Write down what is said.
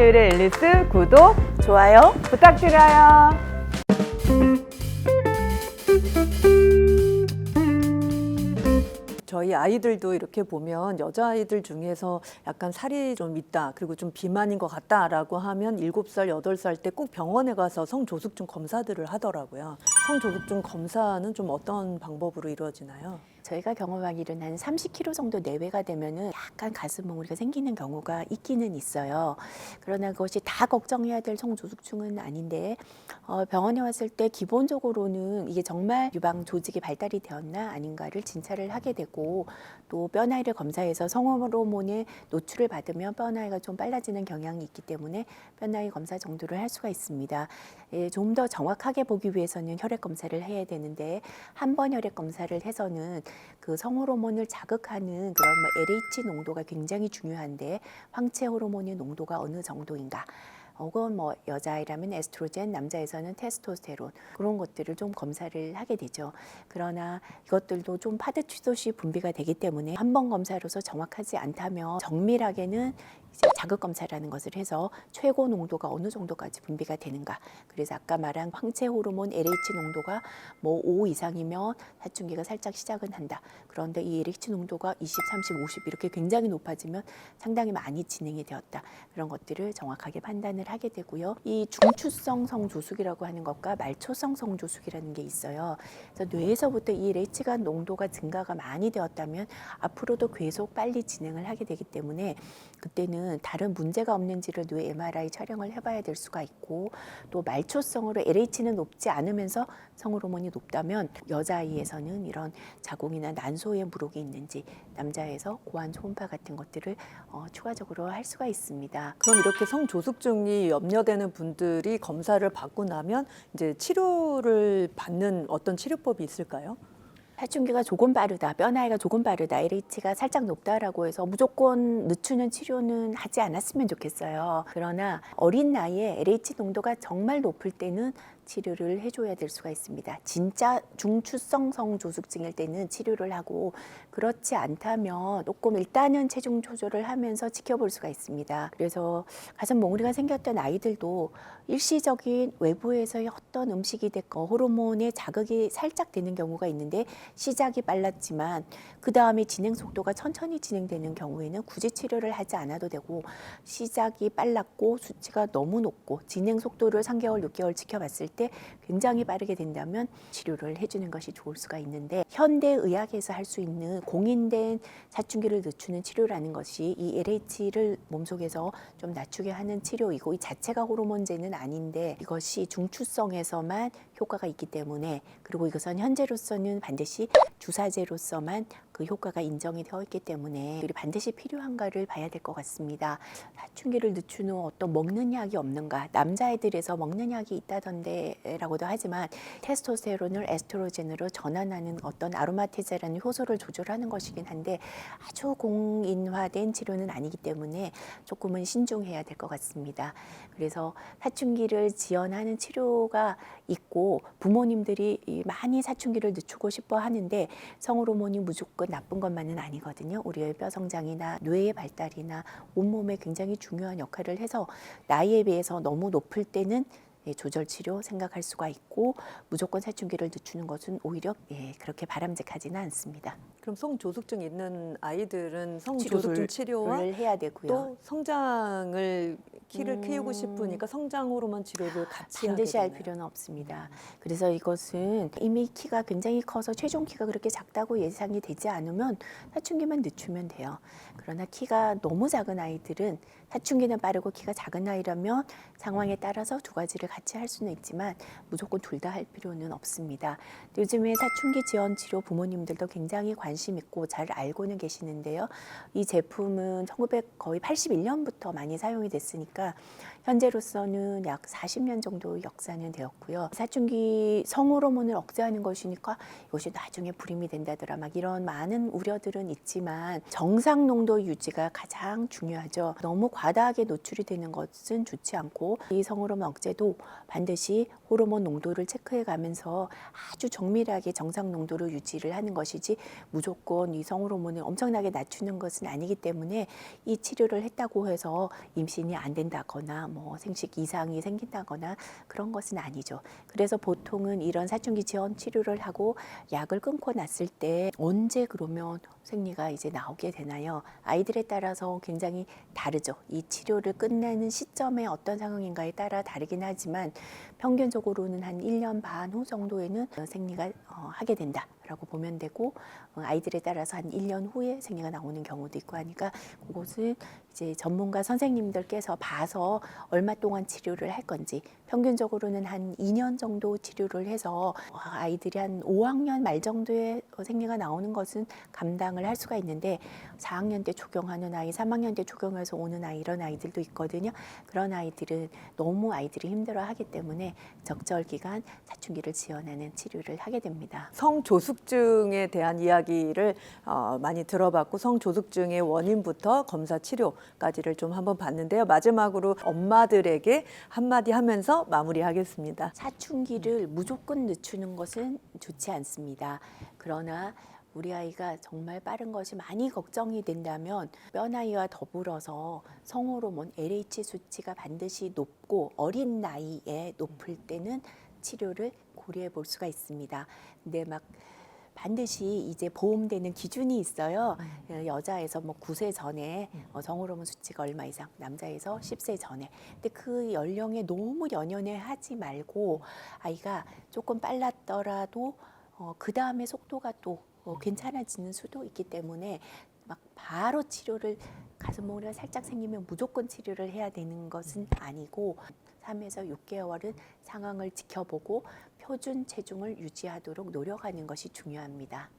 한유일의 앨리스 구독 좋아요. 부탁드려요. 저희 아이들도 이렇게 보면 여자아이들 중에서 약간 살이 좀 있다, 그리고 좀 비만인 것 같다라고 하면 일곱 살 여덟 살 때 꼭 병원에 가서 성조숙증 검사들을 하더라고요. 성조숙증 검사는 좀 어떤 방법으로 이루어지나요? 저희가 경험하기로는 한 30kg 정도 내외가 되면은 약간 가슴 몽우리가 생기는 경우가 있기는 있어요. 그러나 그것이 다 걱정해야 될 성조숙증은 아닌데 어, 병원에 왔을 때 기본적으로는 이게 정말 유방 조직이 발달이 되었나 아닌가를 진찰을 하게 되고 또 뼈나이를 검사해서 성호르몬의 노출을 받으면 뼈나이가 좀 빨라지는 경향이 있기 때문에 뼈나이 검사 정도를 할 수가 있습니다. 예, 좀 더 정확하게 보기 위해서는 혈액 검사를 해야 되는데 한 번 혈액 검사를 해서는 그 성호르몬을 자극하는 그런 뭐 LH 농도가 굉장히 중요한데 황체 호르몬의 농도가 어느 정도인가 혹은 뭐 여자아이라면 에스트로겐, 남자에서는 테스토스테론 그런 것들을 좀 검사를 하게 되죠. 그러나 이것들도 좀 파드 취소시 분비가 되기 때문에 한 번 검사로서 정확하지 않다면 정밀하게는 이제 자극 검사라는 것을 해서 최고 농도가 어느 정도까지 분비가 되는가. 그래서 아까 말한 황체 호르몬 LH 농도가 뭐 5 이상이면 사춘기가 살짝 시작은 한다. 그런데 이 LH 농도가 20, 30, 50 이렇게 굉장히 높아지면 상당히 많이 진행이 되었다. 그런 것들을 정확하게 판단을 하게 되고요. 이 중추성 성조숙이라고 하는 것과 말초성 성조숙이라는 게 있어요. 그래서 뇌에서부터 이 LH가 농도가 증가가 많이 되었다면 앞으로도 계속 빨리 진행을 하게 되기 때문에 그때는 다른 문제가 없는지를 뇌 MRI 촬영을 해봐야 될 수가 있고 또 말초성으로 LH는 높지 않으면서 성호르몬이 높다면 여자아이에서는 이런 자궁이나 난소에 물혹이 있는지 남자에서 고환 초음파 같은 것들을 어, 추가적으로 할 수가 있습니다. 그럼 이렇게 성조숙증이 염려되는 분들이 검사를 받고 나면 이제 치료를 받는 어떤 치료법이 있을까요? 사춘기가 조금 빠르다, 뼈 나이가 조금 빠르다, LH가 살짝 높다라고 해서 무조건 늦추는 치료는 하지 않았으면 좋겠어요. 그러나 어린 나이에 LH 농도가 정말 높을 때는 치료를 해줘야 될 수가 있습니다. 진짜 중추성 성조숙증일 때는 치료를 하고 그렇지 않다면 조금 일단은 체중 조절을 하면서 지켜볼 수가 있습니다. 그래서 가슴 몽우리가 생겼던 아이들도 일시적인 외부에서의 어떤 음식이 됐건 호르몬의 자극이 살짝 되는 경우가 있는데 시작이 빨랐지만 그 다음에 진행 속도가 천천히 진행되는 경우에는 굳이 치료를 하지 않아도 되고 시작이 빨랐고 수치가 너무 높고 진행 속도를 3개월, 6개월 지켜봤을 때 굉장히 빠르게 된다면 치료를 해주는 것이 좋을 수가 있는데 현대 의학에서 할 수 있는 공인된 사춘기를 늦추는 치료라는 것이 이 LH를 몸속에서 좀 낮추게 하는 치료이고 이 자체가 호르몬제는 아닌데 이것이 중추성에서만 효과가 있기 때문에 그리고 이것은 현재로서는 반드시 주사제로서만 그 효과가 인정이 되어 있기 때문에 반드시 필요한가를 봐야 될 것 같습니다. 사춘기를 늦춘 후 어떤 먹는 약이 없는가 남자애들에서 먹는 약이 있다던데라고도 하지만 테스토스테론을 에스트로겐으로 전환하는 어떤 아로마티제라는 효소를 조절하는 것이긴 한데 아주 공인화된 치료는 아니기 때문에 조금은 신중해야 될 것 같습니다. 그래서 사춘기를 지연하는 치료가 있고 부모님들이 이 많이 사춘기를 늦추고 싶어 하는데 성호르몬이 무조건 나쁜 것만은 아니거든요. 우리의 뼈 성장이나 뇌의 발달이나 온몸에 굉장히 중요한 역할을 해서 나이에 비해서 너무 높을 때는 예, 조절 치료 생각할 수가 있고 무조건 사춘기를 늦추는 것은 오히려 예, 그렇게 바람직하지는 않습니다. 그럼 성조숙증 있는 아이들은 성조숙증 치료를 치료와 해야 되고요. 또 성장을 키를 음. 키우고 싶으니까 성장 호르몬 치료를 같이 반드시 할? 필요는 없습니다. 그래서 이것은 이미 키가 굉장히 커서 최종 키가 그렇게 작다고 예상이 되지 않으면 사춘기만 늦추면 돼요. 그러나 키가 너무 작은 아이들은 사춘기는 빠르고 키가 작은 아이라면 상황에 따라서 두 가지를 같이 할 수는 있지만 무조건 둘 다 할 필요는 없습니다. 요즘에 사춘기 지원 치료 부모님들도 굉장히 관심 있고 잘 알고는 계시는데요. 이 제품은 1900 거의 81년부터 많이 사용이 됐으니까 현재로서는 약 40년 정도 역사는 되었고요. 사춘기 성호르몬을 억제하는 것이니까 이것이 나중에 불임이 된다더라 막 이런 많은 우려들은 있지만 정상 농도 유지가 가장 중요하죠. 너무 과다하게 노출이 되는 것은 좋지 않고 이 성호르몬 억제도 반드시 호르몬 농도를 체크해 가면서 아주 정밀하게 정상 농도를 유지를 하는 것이지 무조건 이 성호르몬을 엄청나게 낮추는 것은 아니기 때문에 이 치료를 했다고 해서 임신이 안 된다 거나 뭐 생식 이상이 생긴다거나 그런 것은 아니죠. 그래서 보통은 이런 사춘기 지원 치료를 하고 약을 끊고 났을 때 언제 그러면 생리가 이제 나오게 되나요? 아이들에 따라서 굉장히 다르죠. 이 치료를 끝내는 시점에 어떤 상황인가에 따라 다르긴 하지만 평균적으로는 한 1년 반 후 정도에는 생리가 어, 하게 된다라고 보면 되고 어, 아이들에 따라서 한 1년 후에 생리가 나오는 경우도 있고 하니까 그것은 이제 전문가 선생님들께서 봐서 얼마 동안 치료를 할 건지 평균적으로는 한 2년 정도 치료를 해서 어, 아이들이 한 5학년 말 정도에 어, 생리가 나오는 것은 감당을 할 수가 있는데 4학년 때 조경하는 아이, 3학년 때 조경해서 오는 아이 이런 아이들도 있거든요. 그런 아이들은 너무 아이들이 힘들어하기 때문에 적절 기간 사춘기를 지원하는 치료를 하게 됩니다. 성조숙증에 대한 이야기를 어, 많이 들어봤고 성조숙증의 원인부터 검사 치료 까지를 좀 한번 봤는데요. 마지막으로 엄마들에게 한마디 하면서 마무리하겠습니다. 사춘기를 무조건 늦추는 것은 좋지 않습니다. 그러나 우리 아이가 정말 빠른 것이 많이 걱정이 된다면 뼈나이와 더불어서 성호르몬 LH 수치가 반드시 높고 어린 나이에 높을 때는 치료를 고려해 볼 수가 있습니다. 근데 막 반드시 이제 보험되는 기준이 있어요. 어, 여자에서 뭐 9세 전에 어, 성호르몬 수치가 얼마 이상, 남자에서 10세 전에. 근데 그 연령에 너무 연연해 하지 말고 아이가 조금 빨랐더라도 어, 그 다음에 속도가 또 어, 괜찮아지는 수도 있기 때문에 막 바로 치료를 가슴목이가 살짝 생기면 무조건 치료를 해야 되는 것은 아니고 3에서 6개월은 상황을 지켜보고 표준 체중을 유지하도록 노력하는 것이 중요합니다.